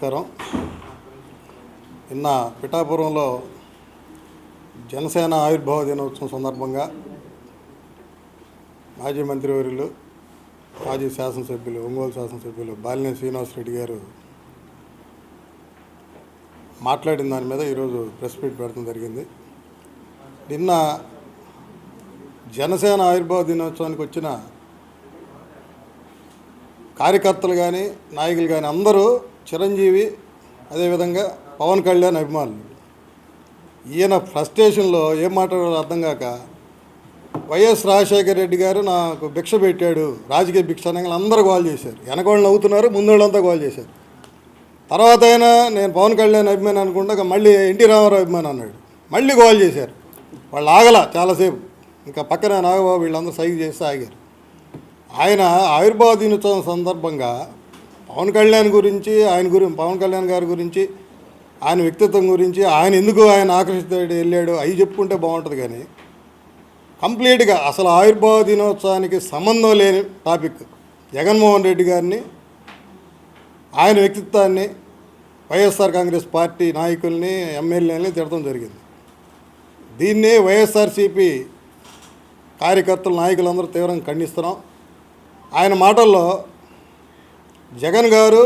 నమస్కారం. నిన్న పిఠాపురంలో జనసేన ఆవిర్భావ దినోత్సవం సందర్భంగా మాజీ మంత్రివర్యులు మాజీ శాసనసభ్యులు ఒంగోలు శాసనసభ్యులు బాలినే శ్రీనివాసరెడ్డి గారు మాట్లాడిన దాని మీద ఈరోజు ప్రెస్ మీట్ పెడతాం జరిగింది. నిన్న జనసేన ఆవిర్భావ దినోత్సవానికి వచ్చిన కార్యకర్తలు కానీ నాయకులు కానీ అందరూ చిరంజీవి అదేవిధంగా పవన్ కళ్యాణ్ అభిమానులు. ఈయన ఫ్రస్ట్రేషన్లో ఏం మాట్లాడాలో అర్థం కాక వైఎస్ రాజశేఖర రెడ్డి గారు నాకు భిక్ష పెట్టాడు రాజకీయ భిక్ష అనగా అందరూ గోల్ చేశారు. వెనకోళ్ళు నవ్వుతున్నారు ముందోళ్ళంతా గోల్ చేశారు. తర్వాత అయినా నేను పవన్ కళ్యాణ్ అభిమాని అనుకుంటా మళ్ళీ ఎన్టీ రామారావు అభిమాని అన్నాడు. మళ్ళీ గోల్ చేశారు. వాళ్ళు ఆగల చాలాసేపు. ఇంకా పక్కన నాగబాబు వీళ్ళందరూ సైగ చేస్తే ఆగారు. ఆయన ఆవిర్భావ దినోత్సవం సందర్భంగా పవన్ కళ్యాణ్ గురించి ఆయన గురించి పవన్ కళ్యాణ్ గారి గురించి ఆయన వ్యక్తిత్వం గురించి ఆయన ఎందుకు ఆయన ఆకర్షితాడు వెళ్ళాడు అవి చెప్పుకుంటే బాగుంటుంది కానీ కంప్లీట్గా అసలు ఆవిర్భావ దినోత్సవానికి సంబంధం లేని టాపిక్. జగన్మోహన్ రెడ్డి గారిని ఆయన వ్యక్తిత్వాన్ని వైఎస్ఆర్ కాంగ్రెస్ పార్టీ నాయకుల్ని ఎమ్మెల్యేలని తిడటం జరిగింది. దీన్ని వైఎస్ఆర్సీపీ కార్యకర్తలు నాయకులందరూ తీవ్రంగా ఖండిస్తున్నాం. ఆయన మాటల్లో జగన్ గారు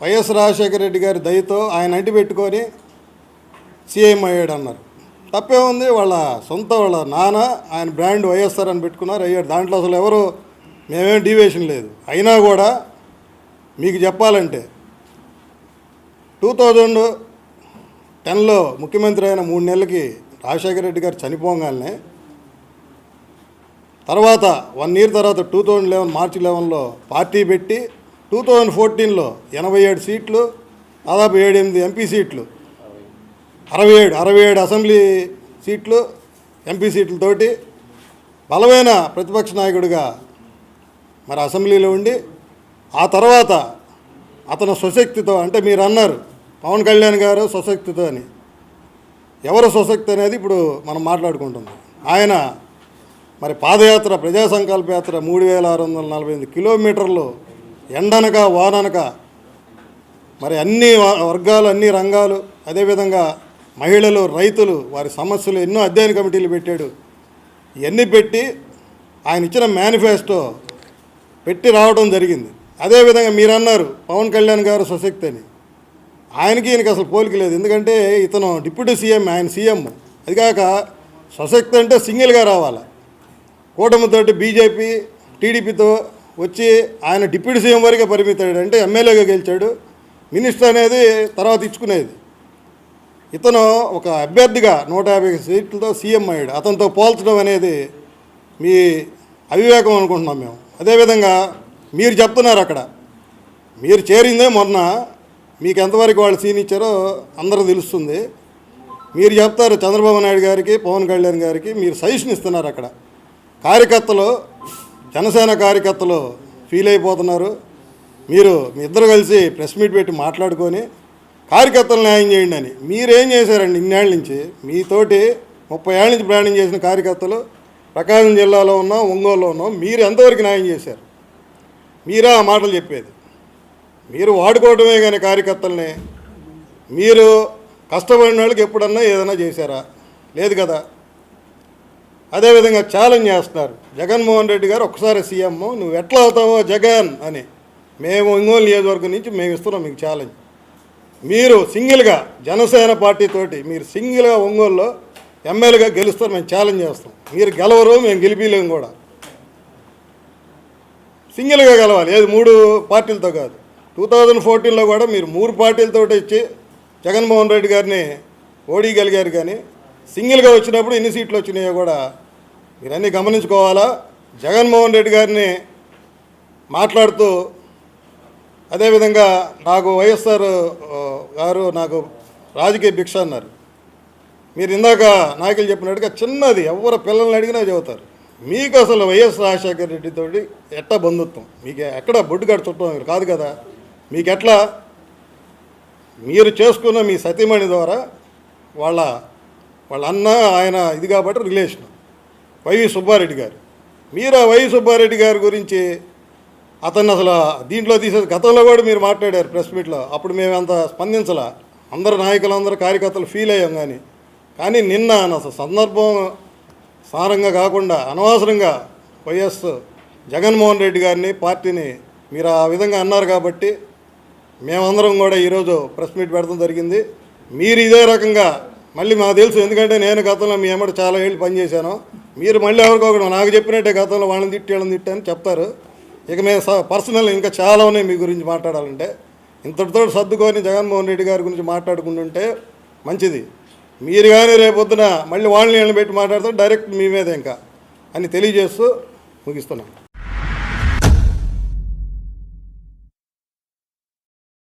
వైఎస్ రాజశేఖర రెడ్డి గారి దయతో ఆయన అంటి పెట్టుకొని సీఎం అయ్యాడు అన్నారు తప్పే ఉంది వాళ్ళ సొంత వాళ్ళ నాన్న ఆయన బ్రాండ్ వైఎస్ఆర్ అని పెట్టుకున్నారు అయ్యాడు. దాంట్లో అసలు ఎవరు మేమేం డీవియేషన్ లేదు. అయినా కూడా మీకు చెప్పాలంటే టూ థౌజండ్ టెన్లో ముఖ్యమంత్రి అయిన మూడు నెలలకి రాజశేఖర రెడ్డి గారు చనిపోగానే తర్వాత వన్ ఇయర్ తర్వాత టూ థౌజండ్ లెవెన్ మార్చి లెవెన్లో పార్టీ పెట్టి టూ థౌజండ్ ఫోర్టీన్లో ఎనభై ఏడు సీట్లు దాదాపు ఏడు ఎనిమిది ఎంపీ సీట్లు. అరవై ఏడు అరవై ఏడు అసెంబ్లీ సీట్లు ఎంపీ సీట్లతోటి బలమైన ప్రతిపక్ష నాయకుడిగా మరి అసెంబ్లీలో ఉండి ఆ తర్వాత అతను స్వశక్తితో అంటే మీరు అన్నారు పవన్ కళ్యాణ్ గారు స్వశక్తితో అని. ఎవరు స్వశక్తి అనేది ఇప్పుడు మనం మాట్లాడుకుంటున్నాం. ఆయన మరి పాదయాత్ర ప్రజా సంకల్ప యాత్ర మూడు వేల ఆరు వందల నలభై ఎనిమిది కిలోమీటర్లు ఎండనక వాననక మరి అన్ని వ- వర్గాలు అన్ని రంగాలు అదేవిధంగా మహిళలు రైతులు వారి సమస్యలు ఎన్నో అధ్యయన కమిటీలు పెట్టాడు. ఇవన్నీ పెట్టి ఆయన ఇచ్చిన మేనిఫెస్టో పెట్టి రావడం జరిగింది. అదేవిధంగా మీరు అన్నారు పవన్ కళ్యాణ్ గారు సశక్తి అని. ఆయనకి ఈయనకి అసలు పోలిక లేదు. ఎందుకంటే ఇతను డిప్యూటీ సీఎం ఆయన సీఎం. అది కాక స్వశక్తి అంటే సింగిల్గా రావాలి? కూటమితోటి బీజేపీ టీడీపీతో వచ్చి ఆయన డిప్యూటీ సీఎం వరకే పరిమితాడు. అంటే ఎమ్మెల్యేగా గెలిచాడు. మినిస్టర్ అనేది తర్వాత ఇచ్చుకునేది. ఇతను ఒక అభ్యర్థిగా నూట యాభై సీట్లతో సీఎం అయ్యాడు. అతనితో పోల్చడం అనేది మీ అవివేకం అనుకుంటున్నాం మేము. అదేవిధంగా మీరు చెప్తున్నారు అక్కడ. మీరు చేరిందే మొన్న. మీకు ఎంతవరకు వాళ్ళు సీన్ ఇచ్చారో అందరూ తెలుస్తుంది. మీరు చెప్తారు చంద్రబాబు నాయుడు గారికి పవన్ కళ్యాణ్ గారికి మీరు సజెషన్ ఇస్తున్నారు అక్కడ. కార్యకర్తలు జనసేన కార్యకర్తలు ఫీల్ అయిపోతున్నారు. మీరు మీ ఇద్దరు కలిసి ప్రెస్ మీట్ పెట్టి మాట్లాడుకొని కార్యకర్తలు న్యాయం చేయండి అని. మీరేం చేశారండి ఇన్నేళ్ళ నుంచి? మీతోటి ముప్పై ఏళ్ళ నుంచి ప్రయాణం చేసిన కార్యకర్తలు ప్రకాశం జిల్లాలో ఉన్నాం ఒంగోలులో ఉన్నాం. మీరు ఎంతవరకు న్యాయం చేశారు? మీరా ఆ మాటలు చెప్పేది. మీరు వాడుకోవడమే కానీ కార్యకర్తల్ని. మీరు కష్టపడిన వాళ్ళకి ఎప్పుడన్నా ఏదైనా చేశారా? లేదు కదా? అదేవిధంగా ఛాలెంజ్ చేస్తున్నారు. జగన్మోహన్ రెడ్డి గారు ఒకసారి సీఎం నువ్వు ఎట్లా అవుతావో జగన్ అని. మేము ఒంగోలు నియోజకవర్గం నుంచి మేము ఇస్తున్నాం మీకు ఛాలెంజ్. మీరు సింగిల్గా జనసేన పార్టీతోటి మీరు సింగిల్గా ఒంగోలులో ఎమ్మెల్యేగా గెలుస్తారు మేము ఛాలెంజ్ చేస్తాం. మీరు గెలవరు మేము గెలిపిలేము కూడా. సింగిల్గా గెలవాలి. ఏది మూడు పార్టీలతో కాదు. టూ థౌజండ్ ఫోర్టీన్లో కూడా మీరు మూడు పార్టీలతో ఇచ్చి జగన్మోహన్ రెడ్డి గారిని ఓడిగలిగారు కానీ సింగిల్గా వచ్చినప్పుడు ఎన్ని సీట్లు వచ్చినాయో కూడా మీరు గమనించుకోవాలా? జగన్మోహన్ రెడ్డి గారిని మాట్లాడుతూ అదేవిధంగా నాకు వైఎస్ఆర్ గారు నాకు రాజకీయ భిక్ష అన్నారు. మీరు ఇందాక నాయకులు చెప్పినట్టుగా చిన్నది ఎవరు పిల్లల్ని అడిగినా చెబుతారు. మీకు అసలు వైఎస్ రాజశేఖర రెడ్డితో ఎట్ట బంధుత్వం? మీకు ఎక్కడ బొడ్డుగాడు చుట్టం కాదు కదా? మీకు ఎట్లా? మీరు చేసుకున్న మీ సతీమణి ద్వారా వాళ్ళ వాళ్ళ అన్న ఆయన ఇది కాబట్టి రిలేషన్ వైవి సుబ్బారెడ్డి గారు. మీరు ఆ వైవి సుబ్బారెడ్డి గారి గురించి అతన్ని అసలు దీంట్లో తీసేసి గతంలో కూడా మీరు మాట్లాడారు ప్రెస్ మీట్లో. అప్పుడు మేము అంత స్పందించలా. అందరు నాయకులు అందరు కార్యకర్తలు ఫీల్ అయ్యాం కానీ కానీ నిన్న అసలు సందర్భం సారంగా కాకుండా అనవసరంగా వైఎస్ జగన్మోహన్ రెడ్డి గారిని పార్టీని మీరు ఆ విధంగా అన్నారు కాబట్టి మేమందరం కూడా ఈరోజు ప్రెస్ మీట్ పెడతాం జరిగింది. మీరు ఇదే రకంగా మళ్ళీ మాకు తెలుసు. ఎందుకంటే నేను గతంలో మీ అమ్మడు చాలా ఏళ్ళు పనిచేశాను. మీరు మళ్ళీ ఎవరికొకరు నాకు చెప్పినట్టే గతంలో వాళ్ళని తిట్టి వాళ్ళని తిట్టి అని చెప్తారు. ఇక మేము స- పర్సనల్ ఇంకా చాలా ఉన్నాయి మీ గురించి మాట్లాడాలంటే. ఇంతటితో సర్దుకొని జగన్మోహన్ రెడ్డి గారి గురించి మాట్లాడుకుంటుంటే మంచిది. మీరు కానీ రేపొద్దున మళ్ళీ వాళ్ళని వీళ్ళని పెట్టి మాట్లాడితే డైరెక్ట్ మీ మీద ఇంకా అని తెలియజేస్తూ ముగిస్తున్నాను.